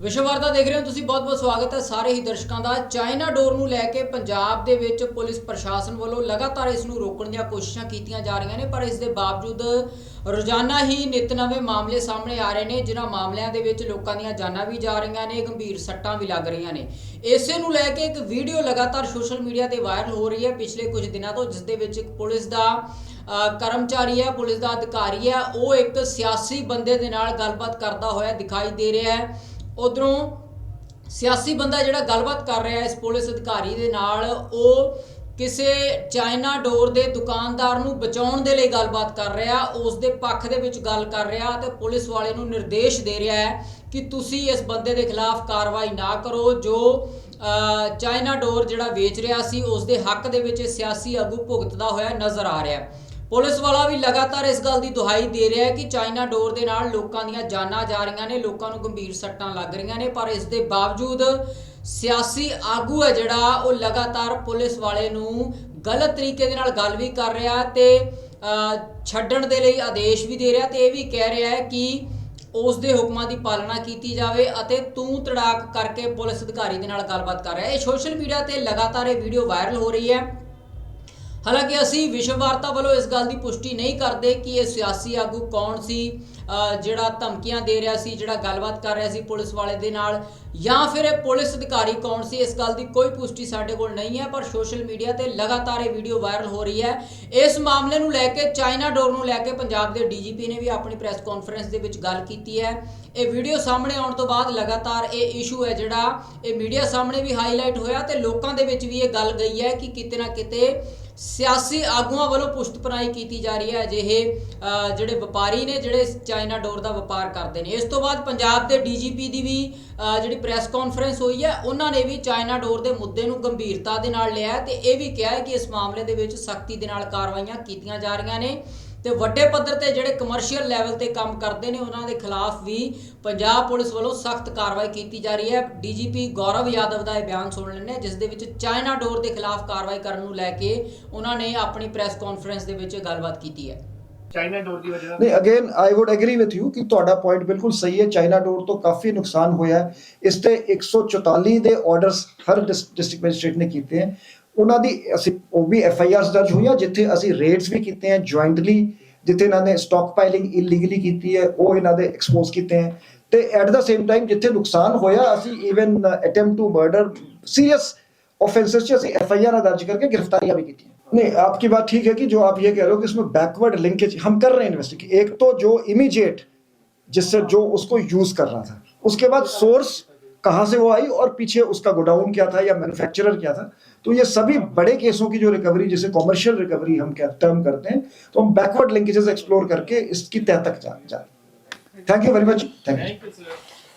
ਵਿਸ਼ਵ ਵਿਸ਼ਵਵਾਰਤਾ ਦੇਖ ਰਹੇ ਹੋ ਤੁਸੀਂ ਬਹੁਤ-ਬਹੁਤ ਸਵਾਗਤ ਹੈ ਸਾਰੇ ਹੀ ਦਰਸ਼ਕਾਂ ਦਾ। ਚਾਈਨਾ ਡੋਰ ਨੂੰ ਲੈ ਕੇ ਪੰਜਾਬ ਦੇ ਵਿੱਚ ਪੁਲਿਸ ਪ੍ਰਸ਼ਾਸਨ ਵੱਲੋਂ ਲਗਾਤਾਰ ਇਸ ਨੂੰ ਰੋਕਣ ਦੀਆਂ ਕੋਸ਼ਿਸ਼ਾਂ ਕੀਤੀਆਂ ਜਾ ਰਹੀਆਂ ਨੇ, ਪਰ ਇਸ ਦੇ ਬਾਵਜੂਦ ਰੋਜ਼ਾਨਾ ਹੀ ਨਿਤ ਨਵੇਂ ਮਾਮਲੇ ਸਾਹਮਣੇ ਆ ਰਹੇ ਨੇ, ਜਿਨ੍ਹਾਂ ਮਾਮਲਿਆਂ ਦੇ ਵਿੱਚ ਲੋਕਾਂ ਦੀਆਂ ਜਾਨਾਂ ਵੀ ਜਾ ਰਹੀਆਂ ਨੇ, ਗੰਭੀਰ ਸੱਟਾਂ ਵੀ ਲੱਗ ਰਹੀਆਂ ਨੇ। ਇਸੇ ਨੂੰ ਲੈ ਕੇ ਇੱਕ ਵੀਡੀਓ ਲਗਾਤਾਰ ਸੋਸ਼ਲ ਮੀਡੀਆ ਤੇ ਵਾਇਰਲ ਹੋ ਰਹੀ ਹੈ ਪਿਛਲੇ ਕੁਝ ਦਿਨਾਂ ਤੋਂ, ਜਿਸ ਦੇ ਵਿੱਚ ਇੱਕ ਪੁਲਿਸ ਦਾ ਕਰਮਚਾਰੀ ਹੈ, ਪੁਲਿਸ ਦਾ ਅਧਿਕਾਰੀ ਹੈ, ਉਹ ਇੱਕ ਸਿਆਸੀ ਬੰਦੇ ਦੇ ਨਾਲ ਗੱਲਬਾਤ ਕਰਦਾ ਹੋਇਆ ਦਿਖਾਈ ਦੇ ਰਿਹਾ ਹੈ। ਉਧਰੋਂ ਸਿਆਸੀ ਬੰਦਾ ਜਿਹੜਾ ਗੱਲਬਾਤ ਕਰ ਰਿਹਾ ਇਸ ਪੁਲਿਸ ਅਧਿਕਾਰੀ ਦੇ ਨਾਲ, ਉਹ ਕਿਸੇ ਚਾਈਨਾ ਡੋਰ ਦੇ ਦੁਕਾਨਦਾਰ ਨੂੰ ਬਚਾਉਣ ਦੇ ਲਈ ਗੱਲਬਾਤ ਕਰ ਰਿਹਾ, ਉਸ ਦੇ ਪੱਖ ਦੇ ਵਿੱਚ ਗੱਲ ਕਰ ਰਿਹਾ ਤੇ ਪੁਲਿਸ ਵਾਲੇ ਨੂੰ ਨਿਰਦੇਸ਼ ਦੇ ਰਿਹਾ ਹੈ ਕਿ ਤੁਸੀਂ ਇਸ ਬੰਦੇ ਦੇ ਖਿਲਾਫ ਕਾਰਵਾਈ ਨਾ ਕਰੋ, ਜੋ ਚਾਈਨਾ ਡੋਰ ਜਿਹੜਾ ਵੇਚ ਰਿਹਾ ਸੀ, ਉਸ ਦੇ ਹੱਕ ਦੇ ਵਿੱਚ ਇਹ ਸਿਆਸੀ ਆਗੂ ਭੁਗਤਦਾ ਹੋਇਆ ਨਜ਼ਰ ਆ ਰਿਹਾ ਹੈ। ਪੁਲਿਸ ਵਾਲਾ ਵੀ ਲਗਾਤਾਰ ਇਸ ਗੱਲ ਦੀ ਦੁਹਾਈ ਦੇ ਰਿਹਾ ਹੈ ਕਿ ਚਾਈਨਾ ਡੋਰ ਦੇ ਨਾਲ ਲੋਕਾਂ ਦੀਆਂ ਜਾਨਾਂ ਜਾ ਰਹੀਆਂ ਨੇ, ਲੋਕਾਂ ਨੂੰ ਗੰਭੀਰ ਸੱਟਾਂ ਲੱਗ ਰਹੀਆਂ ਨੇ, ਪਰ ਇਸ ਦੇ ਬਾਵਜੂਦ ਸਿਆਸੀ ਆਗੂ ਹੈ ਜਿਹੜਾ, ਉਹ ਲਗਾਤਾਰ ਪੁਲਿਸ ਵਾਲੇ ਨੂੰ ਗਲਤ ਤਰੀਕੇ ਦੇ ਨਾਲ ਗੱਲ ਵੀ ਕਰ ਰਿਹਾ ਤੇ ਛੱਡਣ ਦੇ ਲਈ ਆਦੇਸ਼ ਵੀ ਦੇ ਰਿਹਾ ਤੇ ਇਹ ਵੀ ਕਹਿ ਰਿਹਾ ਹੈ ਕਿ ਉਸ ਦੇ ਹੁਕਮਾਂ ਦੀ ਪਾਲਣਾ ਕੀਤੀ ਜਾਵੇ ਅਤੇ ਤੂੰ ਤੜਾਕ ਕਰਕੇ ਪੁਲਿਸ ਅਧਿਕਾਰੀ ਦੇ ਨਾਲ ਗੱਲਬਾਤ ਕਰ ਰਿਹਾ ਹੈ। ਇਹ ਸੋਸ਼ਲ ਮੀਡੀਆ ਤੇ ਲਗਾਤਾਰ ਇਹ ਵੀਡੀਓ ਵਾਇਰਲ ਹੋ ਰਹੀ ਹੈ। ਹਾਲਾਂਕਿ ਅਸੀਂ ਵਿਸ਼ਵ ਵਾਰਤਾ ਵੱਲੋਂ ਇਸ ਗੱਲ ਦੀ ਪੁਸ਼ਟੀ ਨਹੀਂ ਕਰਦੇ ਕਿ ਇਹ ਸਿਆਸੀ ਆਗੂ ਕੌਣ ਸੀ ਜਿਹੜਾ ਧਮਕੀਆਂ ਦੇ ਰਿਹਾ ਸੀ, ਜਿਹੜਾ ਗੱਲਬਾਤ ਕਰ ਰਿਹਾ ਸੀ ਪੁਲਿਸ ਵਾਲੇ ਦੇ ਨਾਲ, ਜਾਂ ਫਿਰ ਇਹ ਪੁਲਿਸ ਅਧਿਕਾਰੀ ਕੌਣ ਸੀ, ਇਸ ਗੱਲ ਦੀ ਕੋਈ ਪੁਸ਼ਟੀ ਸਾਡੇ ਕੋਲ ਨਹੀਂ ਹੈ, ਪਰ ਸੋਸ਼ਲ ਮੀਡੀਆ ਤੇ ਲਗਾਤਾਰ ਇਹ ਵੀਡੀਓ ਵਾਇਰਲ ਹੋ ਰਹੀ ਹੈ। ਇਸ ਮਾਮਲੇ ਨੂੰ ਲੈ ਕੇ, ਚਾਈਨਾ ਡੋਰ ਨੂੰ ਲੈ ਕੇ ਪੰਜਾਬ ਦੇ ਡੀਜੀਪੀ ਨੇ ਵੀ ਆਪਣੀ ਪ੍ਰੈਸ ਕਾਨਫਰੰਸ ਦੇ ਵਿੱਚ ਗੱਲ ਕੀਤੀ ਹੈ। ਇਹ ਵੀਡੀਓ ਸਾਹਮਣੇ ਆਉਣ ਤੋਂ ਬਾਅਦ ਲਗਾਤਾਰ ਇਹ ਇਸ਼ੂ ਹੈ ਜਿਹੜਾ, ਇਹ ਮੀਡੀਆ ਸਾਹਮਣੇ ਵੀ ਹਾਈਲਾਈਟ ਹੋਇਆ ਤੇ ਲੋਕਾਂ ਦੇ ਵਿੱਚ ਵੀ ਇਹ ਗੱਲ ਗਈ ਹੈ ਕਿ ਕਿਤੇ ਨਾ ਕਿਤੇ ਸਿਆਸੀ ਆਗੂਆਂ ਵੱਲੋਂ ਪੁਸ਼ਤਪਨਾਈ ਕੀਤੀ ਜਾ ਰਹੀ ਹੈ, ਅਜਿਹੇ ਜਿਹੜੇ ਵਪਾਰੀ ਨੇ, ਜਿਹੜੇ ਚਾਈਨਾ ਡੋਰ ਦਾ ਵਪਾਰ ਕਰਦੇ ਨੇ। ਇਸ ਤੋਂ ਬਾਅਦ ਪੰਜਾਬ ਦੇ ਡੀਜੀਪੀ ਦੀ ਵੀ ਜਿਹੜੀ ਪ੍ਰੈਸ ਕਾਨਫਰੰਸ ਹੋਈ ਹੈ, ਉਹਨਾਂ ਨੇ ਵੀ ਚਾਈਨਾ ਡੋਰ ਦੇ ਮੁੱਦੇ ਨੂੰ ਗੰਭੀਰਤਾ ਦੇ ਨਾਲ ਲਿਆ ਹੈ ਤੇ ਇਹ ਵੀ ਕਿਹਾ ਹੈ ਕਿ ਇਸ ਮਾਮਲੇ ਦੇ ਵਿੱਚ ਸਖਤੀ ਦੇ ਨਾਲ ਕਾਰਵਾਈਆਂ ਕੀਤੀਆਂ ਜਾ ਰਹੀਆਂ ਨੇ। ਤੇ ਵੱਡੇ ਪੱਧਰ ਤੇ ਜਿਹੜੇ ਕਮਰਸ਼ੀਅਲ ਲੈਵਲ ਤੇ ਕੰਮ ਕਰਦੇ ਨੇ ਉਹਨਾਂ ਦੇ ਖਿਲਾਫ ਵੀ ਪੰਜਾਬ ਪੁਲਿਸ ਵੱਲੋਂ ਸਖਤ ਕਾਰਵਾਈ ਕੀਤੀ ਜਾ ਰਹੀ ਹੈ। ਡੀਜੀਪੀ ਗੌਰਵ ਯਾਦਵ ਦਾ ਇਹ ਬਿਆਨ ਸੁਣ ਹਾਂ ਜਿਸ ਦੇ ਵਿੱਚ ਚਾਈਨਾ ਡੋਰ ਦੇ ਖਿਲਾਫ ਕਾਰਵਾਈ ਕਰਨ ਨੂੰ ਲੈ ਕੇ ਉਹਨਾਂ ਨੇ ਆਪਣੀ ਪ੍ਰੈਸ ਕਾਨਫਰੰਸ ਦੇ ਵਿੱਚ ਗੱਲਬਾਤ ਕੀਤੀ ਹੈ। ਚਾਈਨਾ ਡੋਰ ਦੀ ਵਜ੍ਹਾ ਨਹੀਂ again I would agree with you ਕਿ ਤੁਹਾਡਾ ਪੁਆਇੰਟ ਬਿਲਕੁਲ ਸਹੀ ਹੈ। ਚਾਈਨਾ ਡੋਰ ਤੋਂ ਕਾਫੀ ਨੁਕਸਾਨ ਹੋਇਆ ਹੈ। ਇਸ ਤੇ 144 ਦੇ ਆਰਡਰਸ ਹਰ ਡਿਸਟ੍ਰਿਕਟ ਮੈਜਿਸਟ੍ਰੇਟ ਨੇ ਕੀਤੇ ਹਨ ਉਹਨਾਂ ਦੀ ਅਸੀਂ ਉਹ ਵੀ ਐਫ ਆਈ ਆਰਸ ਦਰਜ ਹੋਈਆਂ ਜਿੱਥੇ ਅਸੀਂ ਰੇਡਸ ਵੀ ਕੀਤੇ ਹਨ ਜੁਆਇੰਟਲੀ ਜਿੱਥੇ ਇਹਨਾਂ ਨੇ ਸਟਾਕ ਪਾਈਲਿੰਗ ਇਲੀਗਲੀ ਕੀਤੀ ਹੈ ਉਹ ਇਹਨਾਂ ਦੇ ਐਕਸਪੋਜ਼ ਕੀਤੇ ਹਨ ਤੇ ਐਟ ਦਾ ਸੇਮ ਟਾਈਮ ਜਿੱਥੇ ਨੁਕਸਾਨ ਹੋਇਆ ਅਸੀਂ even attempt to murder serious offences से ਅਸੀਂ एफ आई आर दर्ज करके गिरफ्तारियां भी की थी नहीं आपकी बात ठीक है कि जो आप ये कह रहे हो कि इसमें बैकवर्ड लिंकेज हम कर रहे हैं इन्वेस्टिगेट एक तो जो इमीडिएट जिससे जो उसको यूज कर रहा था उसके बाद सोर्स कहाँ से वो आई और पीछे उसका गोडाउन क्या था या मैन्युफैक्चरर क्या था? तो ये सभी बड़े केसों की जो रिकवरी जिसे कॉमर्शियल रिकवरी हम क्या टर्म करते हैं तो हम बैकवर्ड लिंकेजेस एक्सप्लोर करके इसकी तय तक जाते हैं thank you very much thank you